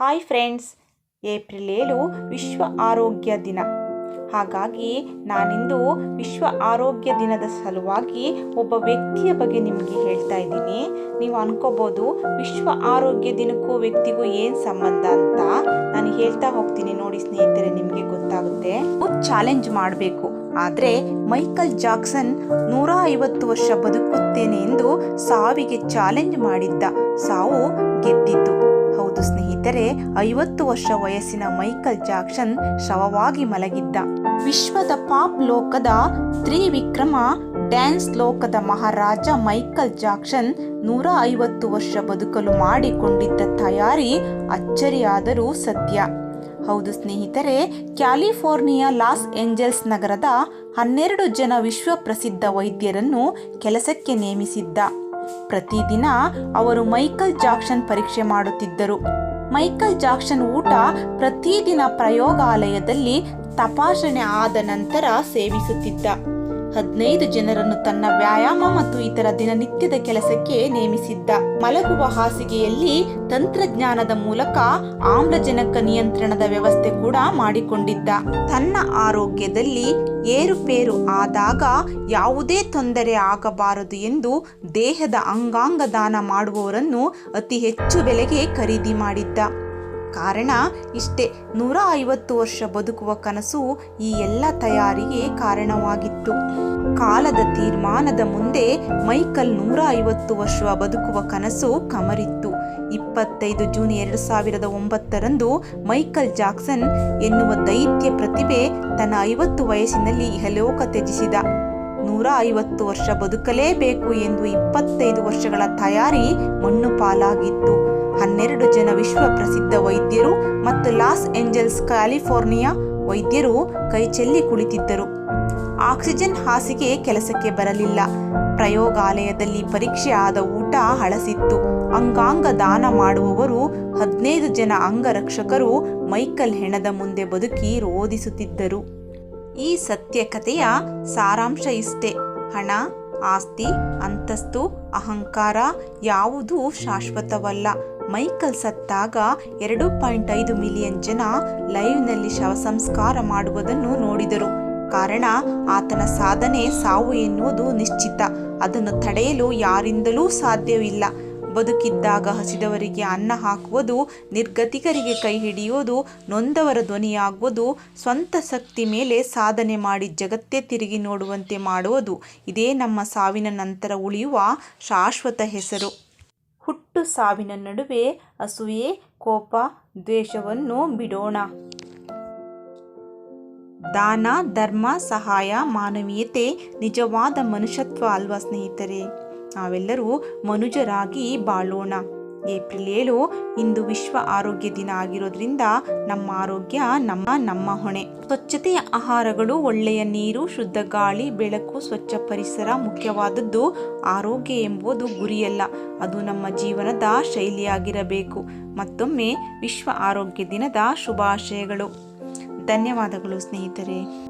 Hi friends April ಏಳು ವಿಶ್ವ ಆರೋಗ್ಯ ದಿನ. ಹಾಗಾಗಿ ನಾನಿಂದು ವಿಶ್ವ ಆರೋಗ್ಯ ದಿನದ ಸಲುವಾಗಿ ಒಬ್ಬ ವ್ಯಕ್ತಿಯ ಬಗ್ಗೆ ನಿಮಗೆ ಹೇಳ್ತಾ ಇದ್ದೀನಿ. ನೀವು ಅನ್ಕೋಬೋದು ವಿಶ್ವ ಆರೋಗ್ಯ ದಿನಕ್ಕೂ ವ್ಯಕ್ತಿಗೂ ಏನು ಸಂಬಂಧ ಅಂತ ನಾನು ಹೇಳ್ತಾ ಹೋಗ್ತೀನಿ ನೋಡಿ ಸ್ನೇಹಿತರೆ, ನಿಮಗೆ ಗೊತ್ತಾಗುತ್ತೆ. ಚಾಲೆಂಜ್ ಮಾಡಬೇಕು. ಆದರೆ ಮೈಕಲ್ ಜಾಕ್ಸನ್ ನೂರ ಐವತ್ತು ವರ್ಷ ಬದುಕುತ್ತೇನೆ ಎಂದು ಸಾವಿಗೆ ಚಾಲೆಂಜ್ ಮಾಡಿದ್ದ ಸಾವು ಗೆದ್ದಿತ್ತು ಹೌದು ಸ್ನೇಹಿತರೆ, ಐವತ್ತು ವರ್ಷ ವಯಸ್ಸಿನ ಮೈಕಲ್ ಜಾಕ್ಸನ್ ಶವವಾಗಿ ಮಲಗಿದ್ದ. ವಿಶ್ವದ ಪಾಪ್ ಲೋಕದ ತ್ರಿವಿಕ್ರಮ ಡ್ಯಾನ್ಸ್ ಲೋಕದ ಮಹಾರಾಜ ಮೈಕಲ್ ಜಾಕ್ಸನ್ ನೂರ ಐವತ್ತು ವರ್ಷ ಬದುಕಲು ಮಾಡಿಕೊಂಡಿದ್ದ ತಯಾರಿ ಅಚ್ಚರಿಯಾದರೂ ಸತ್ಯ. ಹೌದು ಸ್ನೇಹಿತರೆ, ಕ್ಯಾಲಿಫೋರ್ನಿಯಾ ಲಾಸ್ ಏಂಜಲ್ಸ್ ನಗರದ ಹನ್ನೆರಡು ಜನ ವಿಶ್ವ ಪ್ರಸಿದ್ಧ ವೈದ್ಯರನ್ನು ಕೆಲಸಕ್ಕೆ ನೇಮಿಸಿದ್ದ. ಪ್ರತಿದಿನ ಅವರು ಮೈಕಲ್ ಜಾಕ್ಷನ್ ಪರೀಕ್ಷೆ ಮಾಡುತ್ತಿದ್ದರು. ಮೈಕಲ್ ಜಾಕ್ಷನ್ ಊಟ ಪ್ರತಿದಿನ ಪ್ರಯೋಗಾಲಯದಲ್ಲಿ ತಪಾಸಣೆ ಆದ ನಂತರ ಸೇವಿಸುತ್ತಿದ್ದ. ಹದಿನೈದು ಜನರನ್ನು ತನ್ನ ವ್ಯಾಯಾಮ ಮತ್ತು ಇತರ ದಿನನಿತ್ಯದ ಕೆಲಸಕ್ಕೆ ನೇಮಿಸಿದ್ದ. ಮಲಗುವ ಹಾಸಿಗೆಯಲ್ಲಿ ತಂತ್ರಜ್ಞಾನದ ಮೂಲಕ ಆಮ್ಲಜನಕ ನಿಯಂತ್ರಣದ ವ್ಯವಸ್ಥೆ ಕೂಡ ಮಾಡಿಕೊಂಡಿದ್ದ. ತನ್ನ ಆರೋಗ್ಯದಲ್ಲಿ ಏರುಪೇರು ಆದಾಗ ಯಾವುದೇ ತೊಂದರೆ ಆಗಬಾರದು ಎಂದು ದೇಹದ ಅಂಗಾಂಗ ದಾನ ಮಾಡುವವರನ್ನು ಅತಿ ಹೆಚ್ಚು ಬೆಲೆಗೆ ಖರೀದಿ ಮಾಡಿದ್ದ. ಕಾರಣ ಇಷ್ಟೇ ನೂರ ಐವತ್ತು ವರ್ಷ ಬದುಕುವ ಕನಸು ಈ ಎಲ್ಲ ತಯಾರಿಗೆ ಕಾರಣವಾಗಿತ್ತು. ಕಾಲದ ತೀರ್ಮಾನದ ಮುಂದೆ ಮೈಕಲ್ ನೂರ ಐವತ್ತು ವರ್ಷ ಬದುಕುವ ಕನಸು ಕಮರಿತ್ತು. ಇಪ್ಪತ್ತೈದು ಜೂನ್ ಎರಡು ಸಾವಿರದ ಒಂಬತ್ತರಂದು ಮೈಕಲ್ ಜಾಕ್ಸನ್ ಎನ್ನುವ ದೈತ್ಯ ಪ್ರತಿಭೆ ತನ್ನ ಐವತ್ತು ವಯಸ್ಸಿನಲ್ಲಿ ಇಹಲೋಕ ತ್ಯಜಿಸಿದ. ನೂರ ಐವತ್ತು ವರ್ಷ ಬದುಕಲೇಬೇಕು ಎಂದು ಇಪ್ಪತ್ತೈದು ವರ್ಷಗಳ ತಯಾರಿ ಮಣ್ಣು ಪಾಲಾಗಿತ್ತು. ಹನ್ನೆರಡು ಜನ ವಿಶ್ವ ಪ್ರಸಿದ್ಧ ವೈದ್ಯರು ಮತ್ತು ಲಾಸ್ ಏಂಜಲ್ಸ್, ಕ್ಯಾಲಿಫೋರ್ನಿಯಾ ವೈದ್ಯರು ಕೈಚೆಲ್ಲಿ ಕುಳಿತಿದ್ದರು. ಆಕ್ಸಿಜನ್ ಹಾಸಿಗೆ ಕೆಲಸಕ್ಕೆ ಬರಲಿಲ್ಲ. ಪ್ರಯೋಗಾಲಯದಲ್ಲಿ ಪರೀಕ್ಷೆ ಆದ ಊಟ ಹಳಸಿತ್ತು. ಅಂಗಾಂಗ ದಾನ ಮಾಡುವವರು ಹದಿನೈದು ಜನ ಅಂಗರಕ್ಷಕರು ಮೈಕಲ್ ಹೆಣದ ಮುಂದೆ ಬದುಕಿ ರೋಧಿಸುತ್ತಿದ್ದರು. ಈ ಸತ್ಯ ಕಥೆಯ ಸಾರಾಂಶ ಇಷ್ಟೇ. ಹಣ, ಆಸ್ತಿ, ಅಂತಸ್ತು, ಅಹಂಕಾರ ಯಾವುದೂ ಶಾಶ್ವತವಲ್ಲ. ಮೈಕಲ್ ಸತ್ತಾಗ ಎರಡು ಪಾಯಿಂಟ್ ಐದು ಮಿಲಿಯನ್ ಜನ ಲೈವ್ನಲ್ಲಿ ಶವ ಸಂಸ್ಕಾರ ಮಾಡುವುದನ್ನು ನೋಡಿದರು. ಕಾರಣ, ಆತನ ಸಾಧನೆ ಸಾವು ಎನ್ನುವುದು ನಿಶ್ಚಿತ. ಅದನ್ನು ತಡೆಯಲು ಯಾರಿಂದಲೂ ಸಾಧ್ಯವಿಲ್ಲ. ಬದುಕಿದ್ದಾಗ ಹಸಿದವರಿಗೆ ಅನ್ನ ಹಾಕುವುದು, ನಿರ್ಗತಿಕರಿಗೆ ಕೈ ಹಿಡಿಯುವುದು, ನೊಂದವರ ಧ್ವನಿಯಾಗುವುದು, ಸ್ವಂತ ಶಕ್ತಿ ಮೇಲೆ ಸಾಧನೆ ಮಾಡಿ ಜಗತ್ತೇ ತಿರುಗಿ ನೋಡುವಂತೆ ಮಾಡುವುದು. ಇದೇ ನಮ್ಮ ಸಾವಿನ ನಂತರ ಉಳಿಯುವ ಶಾಶ್ವತ ಹೆಸರು. ಹುಟ್ಟು ಸಾವಿನ ನಡುವೆ ಅಸೂಯೆ ಕೋಪ ದ್ವೇಷವನ್ನು ಬಿಡೋಣ. ದಾನ, ಧರ್ಮ, ಸಹಾಯ, ಮಾನವೀಯತೆ ನಿಜವಾದ ಮನುಷ್ಯತ್ವ ಅಲ್ವಾ ಸ್ನೇಹಿತರೆ? ನಾವೆಲ್ಲರೂ ಮನುಜರಾಗಿ ಬಾಳೋಣ. ಏಪ್ರಿಲ್ ಏಳು ಇಂದು ವಿಶ್ವ ಆರೋಗ್ಯ ದಿನ ಆಗಿರೋದ್ರಿಂದ ನಮ್ಮ ಆರೋಗ್ಯ ನಮ್ಮ ನಮ್ಮ ಹೊಣೆ. ಸ್ವಚ್ಛತೆಯ ಆಹಾರಗಳು, ಒಳ್ಳೆಯ ನೀರು, ಶುದ್ಧ ಗಾಳಿ, ಬೆಳಕು, ಸ್ವಚ್ಛ ಪರಿಸರ ಮುಖ್ಯವಾದದ್ದು ಆರೋಗ್ಯ ಎಂಬುದು ಗುರಿಯಲ್ಲ. ಅದು ನಮ್ಮ ಜೀವನದ ಶೈಲಿಯಾಗಿರಬೇಕು. ಮತ್ತೊಮ್ಮೆ ವಿಶ್ವ ಆರೋಗ್ಯ ದಿನದ ಶುಭಾಶಯಗಳು. ಧನ್ಯವಾದಗಳು ಸ್ನೇಹಿತರೆ.